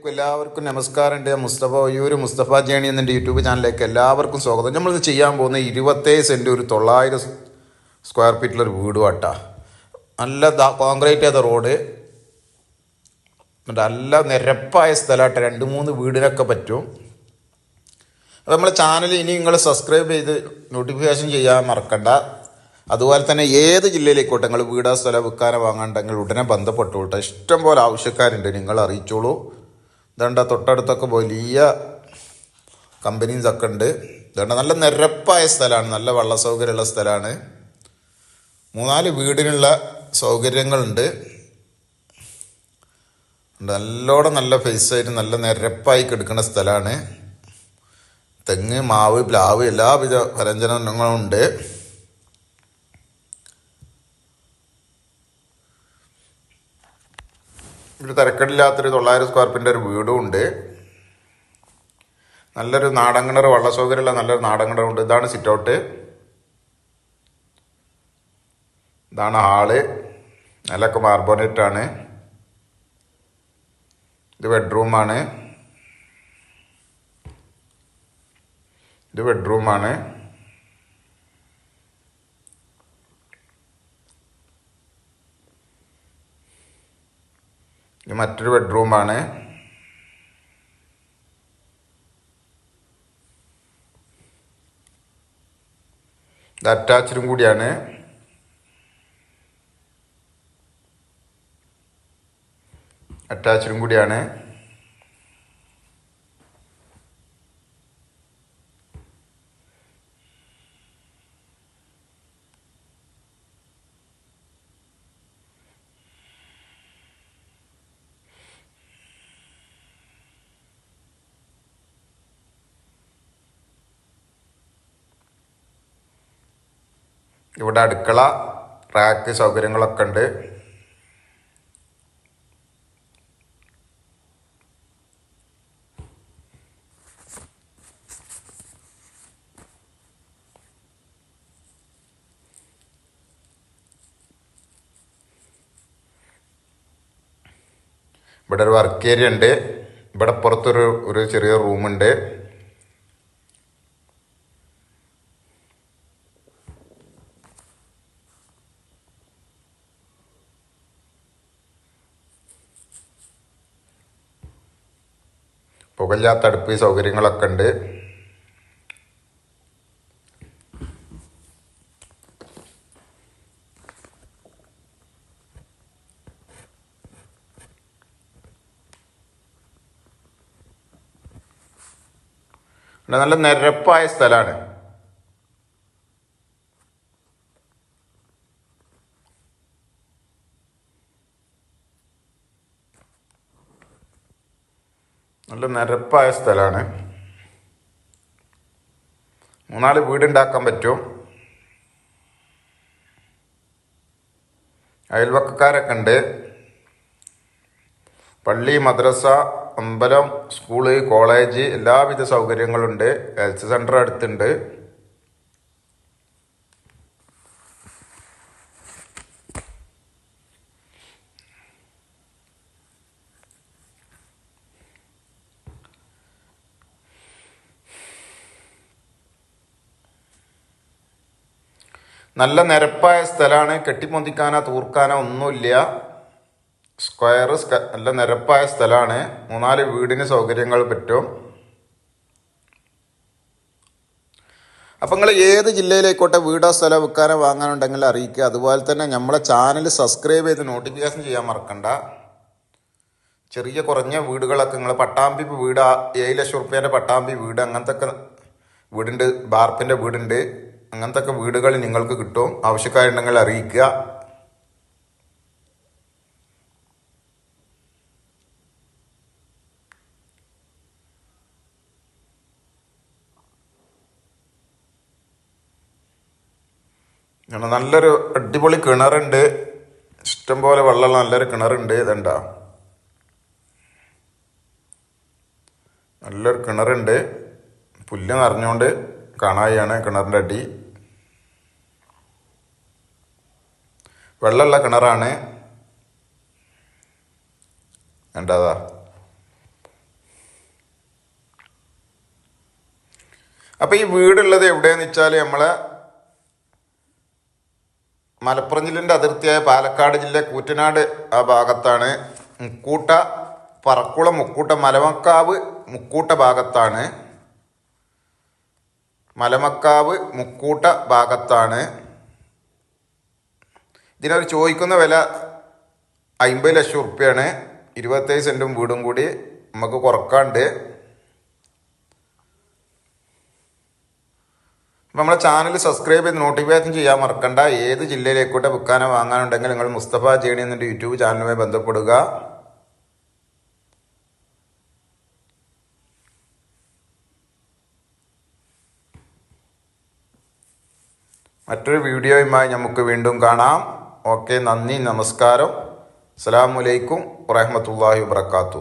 അലൈക്കും എല്ലാവർക്കും നമസ്കാരം ഉണ്ട് മുസ്തഫ ഒയ്യൂർ മുസ്തഫ ജേണി എന്നെ യൂട്യൂബ് ചാനലിലേക്ക് എല്ലാവർക്കും സ്വാഗതം. നമ്മൾ ഇന്ന് ചെയ്യാൻ പോകുന്ന ഇരുപത്തേഴ് സെന്റ് ഒരു തൊള്ളായിരം സ്ക്വയർ ഫീറ്റിലൊരു വീട് വട്ടാ. നല്ല കോൺക്രീറ്റ് ചെയ്ത റോഡ്. നല്ല നിരപ്പായ സ്ഥലമായിട്ട് രണ്ട് മൂന്ന് വീടിനൊക്കെ പറ്റും. അപ്പോൾ നമ്മളെ ചാനൽ ഇനി നിങ്ങൾ സബ്സ്ക്രൈബ് ചെയ്ത് നോട്ടിഫിക്കേഷൻ ചെയ്യാൻ മറക്കണ്ട. അതുപോലെ തന്നെ ഏത് ജില്ലയിലേക്കോട്ടെ നിങ്ങൾ വീടാ സ്ഥലം വിൽക്കാനോ വാങ്ങാണ്ടെങ്കിൽ ഉടനെ ബന്ധപ്പെട്ടോട്ടെ ഇഷ്ടം പോലെ ആവശ്യക്കാരുണ്ട്. നിങ്ങൾ അറിയിച്ചോളൂ. ഇതണ്ട തൊട്ടടുത്തൊക്കെ വലിയ കമ്പനീസ് ഒക്കെ ഉണ്ട് ഇതണ്ട നല്ല നിരപ്പായ സ്ഥലമാണ് നല്ല വെള്ള സൗകര്യമുള്ള സ്ഥലമാണ് മൂന്നാൽ വീടിനുള്ള സൗകര്യങ്ങളുണ്ട്. നല്ലോണം നല്ല ഫേസ് ആയിട്ട് നല്ല നിരപ്പായി കിടക്കുന്ന സ്ഥലമാണ് തെങ്ങ് മാവ് പ്ലാവ് എല്ലാവിധ പരഞ്ജനങ്ങളും ഉണ്ട്. ഒരു തിരക്കടില്ലാത്തൊരു തൊള്ളായിരം സ്ക്വയർ ഫീറ്റിന്റെ ഒരു വീടും ഉണ്ട്. നല്ലൊരു നാടൻ കിണർ വള്ള സൗകര്യമുള്ള നല്ലൊരു നാടൻ ഉണ്ട്. ഇതാണ് സിറ്റൗട്ട് ഇതാണ് ഹാൾ. നിലൊക്കെ ആണ്. ഇത് ബെഡ്റൂമാണ് ഇത് ബെഡ്റൂമാണ് ഇത് മറ്റൊരു ബെഡ്റൂമാണ്. ഇത് അറ്റാച്ച്ഡും കൂടിയാണ്. അറ്റാച്ച്ഡും കൂടിയാണ്. ഇവിടെ അടുക്കള റാക്ക് സൗകര്യങ്ങളൊക്കെ ഉണ്ട്. ഇവിടെ ഒരു വർക്ക് ഏരിയ ഉണ്ട്. ഇവിടെ പുറത്തൊരു ഒരു ചെറിയ റൂമുണ്ട് പുകയില്ലാത്ത അടുപ്പ് സൗകര്യങ്ങളൊക്കെ ഉണ്ട്. നല്ല നിരപ്പായ സ്ഥലമാണ്. നല്ല നിരപ്പായ സ്ഥലമാണ്. മൂന്നാൽ വീടുണ്ടാക്കാൻ പറ്റും. അയൽവക്കക്കാരൊക്കെ ഉണ്ട്. പള്ളി മദ്രസ അമ്പലം സ്കൂൾ കോളേജ് എല്ലാവിധ സൗകര്യങ്ങളുണ്ട്. ഹെൽത്ത് സെന്റർ അടുത്തുണ്ട്. നല്ല നിരപ്പായ സ്ഥലമാണ് കെട്ടിപ്പൊന്തിക്കാനോ തൂർക്കാനോ ഒന്നുമില്ല. സ്ക്വയർ സ്ക- നല്ല നിരപ്പായ സ്ഥലമാണ് മൂന്നാൽ വീടിന് സൗകര്യങ്ങൾ പറ്റും. അപ്പം നിങ്ങൾ ഏത് ജില്ലയിലേക്കോട്ടെ വീടോ സ്ഥലം വിൽക്കാനോ വാങ്ങാനുണ്ടെങ്കിൽ അറിയിക്കുക. അതുപോലെ തന്നെ നമ്മളെ ചാനൽ സബ്സ്ക്രൈബ് ചെയ്ത് നോട്ടിഫിക്കേഷൻ ചെയ്യാൻ മറക്കണ്ട. ചെറിയ കുറഞ്ഞ വീടുകളൊക്കെ നിങ്ങൾ പട്ടാമ്പി വീട് ഏഴ് ലക്ഷം റുപ്യേന്റെ പട്ടാമ്പി വീട് അങ്ങനത്തെ ഒക്കെ വീടുണ്ട് ബാർപ്പിന്റെ വീടുണ്ട്. അങ്ങനത്തെ ഒക്കെ വീടുകൾ നിങ്ങൾക്ക് കിട്ടും. ആവശ്യക്കാരുണ്ടെങ്കിൽ അറിയിക്കുക. നല്ലൊരു അടിപൊളി കിണറുണ്ട്. ഇഷ്ടം പോലെ വെള്ളമുള്ള നല്ലൊരു കിണറുണ്ട്. ഇതെന്താ നല്ലൊരു കിണറുണ്ട്. പുല്ല് നിറഞ്ഞുകൊണ്ട് കാണാതെയാണ് കിണറിന്റെ അടി. വെള്ളമുള്ള കിണറാണ്. വേണ്ടതാ അപ്പോൾ ഈ വീടുള്ളത് എവിടെയാന്ന് വെച്ചാൽ നമ്മൾ മലപ്പുറം ജില്ലന്റെ അതിർത്തിയായ പാലക്കാട് ജില്ല കൂറ്റനാട് ആ ഭാഗത്താണ്. മുക്കൂട്ട പറക്കുളം മുക്കൂട്ട മലമക്കാവ് മുക്കൂട്ട ഭാഗത്താണ്. മലമക്കാവ് മുക്കൂട്ട ഭാഗത്താണ്. ഇതിനൊരു ചോദിക്കുന്ന വില അമ്പത് ലക്ഷം ഉറുപ്പ്യാണ്. ഇരുപത്തേഴ് സെന്റും വീടും കൂടി നമുക്ക് കുറക്കാണ്ട്. നമ്മളെ ചാനൽ സബ്സ്ക്രൈബ് ചെയ്ത് നോട്ടിഫിക്കേഷൻ ചെയ്യാൻ മറക്കണ്ട. ഏത് ജില്ലയിലേക്കോട്ടെ ബുക്കാനോ വാങ്ങാനുണ്ടെങ്കിൽ നിങ്ങൾ മുസ്തഫ ജേണി എന്നിട്ട് യൂട്യൂബ് ചാനലുമായി ബന്ധപ്പെടുക. മറ്റൊരു വീഡിയോയുമായി നമുക്ക് വീണ്ടും കാണാം. ഓക്കെ നന്ദി നമസ്കാരം. അസ്സാം വലൈക്കും വറഹമത്തല്ലാഹി വാത്തു